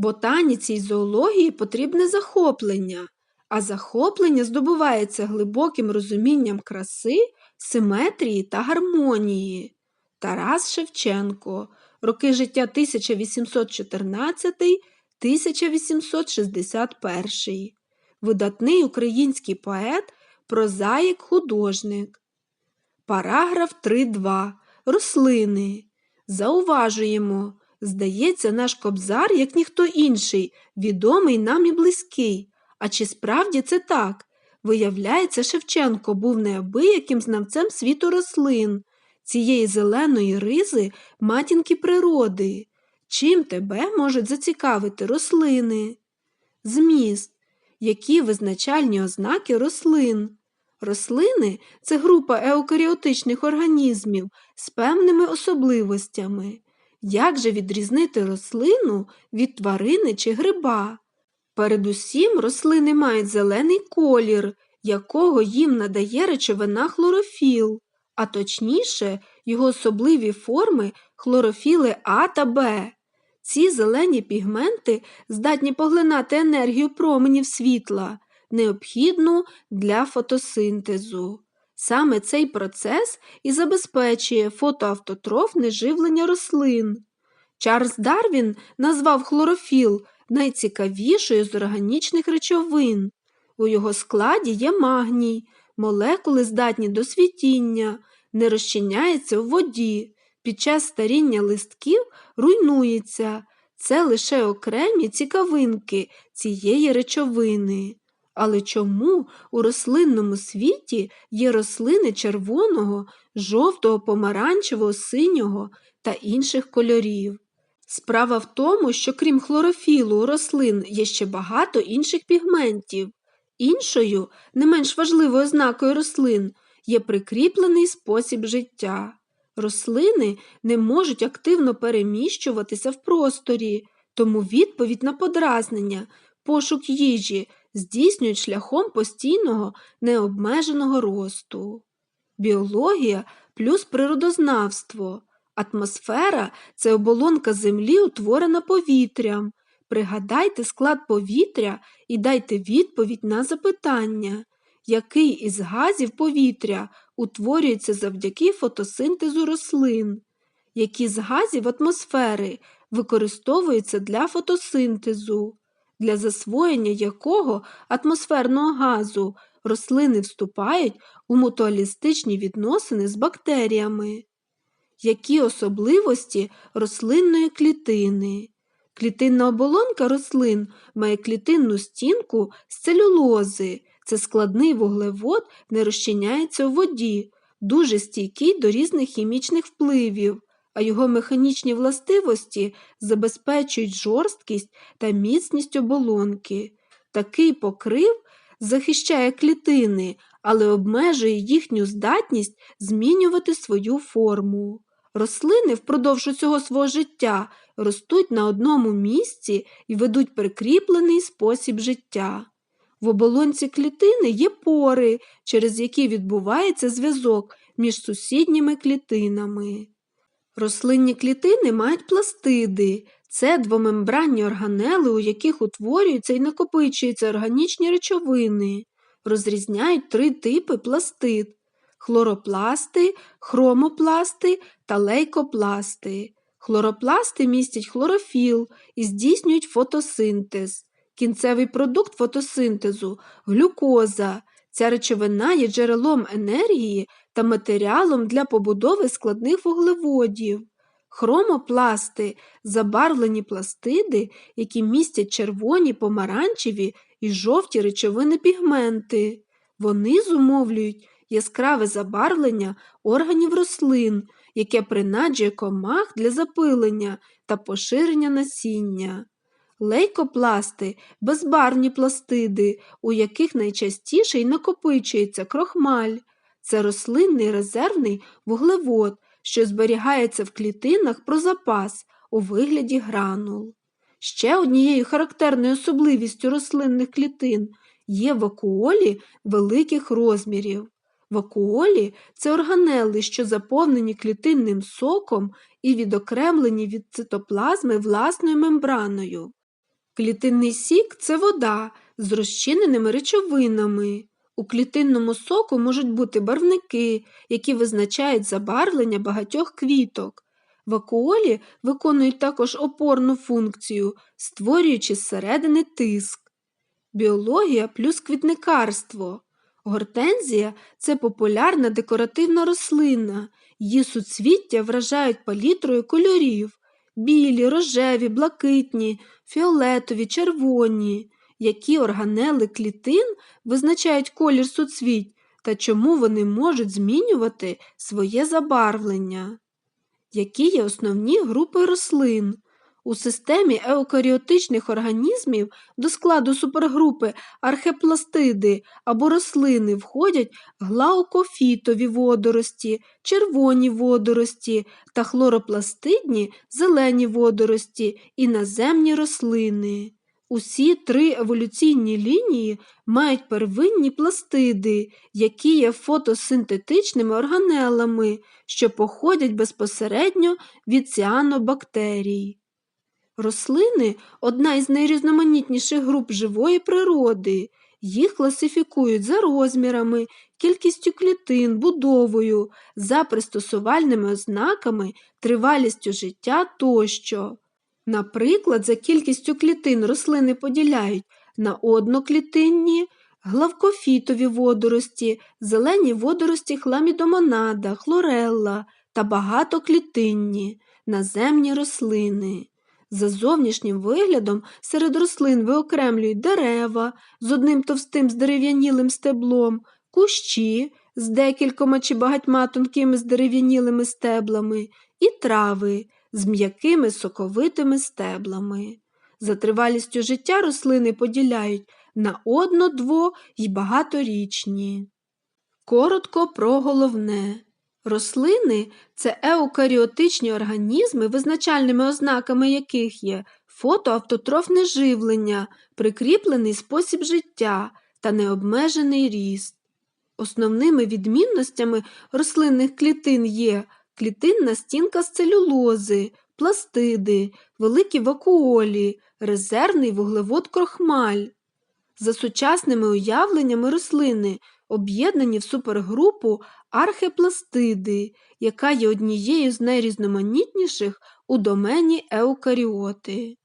Ботаніці й зоології потрібне захоплення, а захоплення здобувається глибоким розумінням краси, симетрії та гармонії. Тарас Шевченко, роки життя 1814-1861, видатний український поет, прозаїк, художник. Параграф 3.2. Рослини. Зауважуємо, здається, наш кобзар, як ніхто інший, відомий нам і близький. А чи справді це так? Виявляється, Шевченко був неабияким знавцем світу рослин, цієї зеленої ризи матінки природи. Чим тебе можуть зацікавити рослини? Зміст. Які визначальні ознаки рослин? Рослини це група еукаріотичних організмів з певними особливостями. Як же відрізнити рослину від тварини чи гриба? Передусім рослини мають зелений колір, якого їм надає речовина хлорофіл, а точніше, його особливі форми хлорофіли А та Б. Ці зелені пігменти здатні поглинати енергію променів світла, необхідну для фотосинтезу. Саме цей процес і забезпечує фотоавтотрофне живлення рослин. Чарльз Дарвін назвав хлорофіл найцікавішою з органічних речовин. У його складі є магній, молекули здатні до світіння, не розчиняється в воді, під час старіння листків руйнується. Це лише окремі цікавинки цієї речовини. Але чому у рослинному світі є рослини червоного, жовтого, помаранчевого, синього та інших кольорів? Справа в тому, що крім хлорофілу у рослин є ще багато інших пігментів. Іншою, не менш важливою ознакою рослин, є прикріплений спосіб життя. Рослини не можуть активно переміщуватися в просторі, тому відповідь на подразнення, пошук їжі здійснюють шляхом постійного необмеженого росту. Біологія плюс природознавство. Атмосфера це оболонка Землі, утворена повітрям. Пригадайте склад повітря і дайте відповідь на запитання, який із газів повітря утворюється завдяки фотосинтезу рослин, які з газів атмосфери використовуються для фотосинтезу, для засвоєння якого атмосферного газу рослини вступають у мутуалістичні відносини з бактеріями. Які особливості рослинної клітини? Клітинна оболонка рослин має клітинну стінку з целюлози. Це складний вуглевод не розчиняється у воді, дуже стійкий до різних хімічних впливів, а його механічні властивості забезпечують жорсткість та міцність оболонки. Такий покрив захищає клітини, але обмежує їхню здатність змінювати свою форму. Рослини впродовж усього свого життя ростуть на одному місці і ведуть прикріплений спосіб життя. В оболонці клітини є пори, через які відбувається зв'язок між сусідніми клітинами. Рослинні клітини мають пластиди. Це двомембранні органели, у яких утворюються і накопичуються органічні речовини. Розрізняють три типи пластид хлоропласти, хромопласти та лейкопласти. Хлоропласти містять хлорофіл і здійснюють фотосинтез. Кінцевий продукт фотосинтезу глюкоза. Ця речовина є джерелом енергії та матеріалом для побудови складних вуглеводів. Хромопласти забарвлені пластиди, які містять червоні, помаранчеві і жовті речовини пігменти. Вони зумовлюють яскраве забарвлення органів рослин, яке принаджує комах для запилення та поширення насіння. Лейкопласти безбарвні пластиди, у яких найчастіше й накопичується крохмаль. Це рослинний резервний вуглевод, що зберігається в клітинах про запас у вигляді гранул. Ще однією характерною особливістю рослинних клітин є вакуолі великих розмірів. Вакуолі це органели, що заповнені клітинним соком і відокремлені від цитоплазми власною мембраною. Клітинний сік це вода з розчиненими речовинами. У клітинному соку можуть бути барвники, які визначають забарвлення багатьох квіток. Вакуолі виконують також опорну функцію, створюючи зсередини тиск. Біологія плюс квітникарство. Гортензія це популярна декоративна рослина. Її суцвіття вражають палітрою кольорів білі, рожеві, блакитні, фіолетові, червоні. Які органели клітин визначають колір суцвіть та чому вони можуть змінювати своє забарвлення? Які є основні групи рослин? У системі еукаріотичних організмів до складу супергрупи архепластиди або рослини входять глаукофітові водорості, червоні водорості та хлоропластидні зелені водорості і наземні рослини. Усі три еволюційні лінії мають первинні пластиди, які є фотосинтетичними органелами, що походять безпосередньо від ціанобактерій. Рослини одна із найрізноманітніших груп живої природи. Їх класифікують за розмірами, кількістю клітин, будовою, за пристосувальними ознаками, тривалістю життя тощо. Наприклад, за кількістю клітин рослини поділяють на одноклітинні, главкофітові водорості, зелені водорості хламідомонада, хлорелла та багатоклітинні, наземні рослини. За зовнішнім виглядом серед рослин виокремлюють дерева з одним товстим здерев'янілим стеблом, кущі з декількома чи багатьма тонкими здерев'янілими стеблами і трави з м'якими соковитими стеблами. За тривалістю життя рослини поділяють на одно, дво й багаторічні. Коротко про головне. Рослини це еукаріотичні організми, визначальними ознаками яких є фотоавтотрофне живлення, прикріплений спосіб життя та необмежений ріст. Основними відмінностями рослинних клітин є клітинна стінка з целюлози, пластиди, великі вакуолі, резервний вуглевод крохмаль. За сучасними уявленнями рослини об'єднані в супергрупу архепластиди, яка є однією з найрізноманітніших у домені еукаріоти.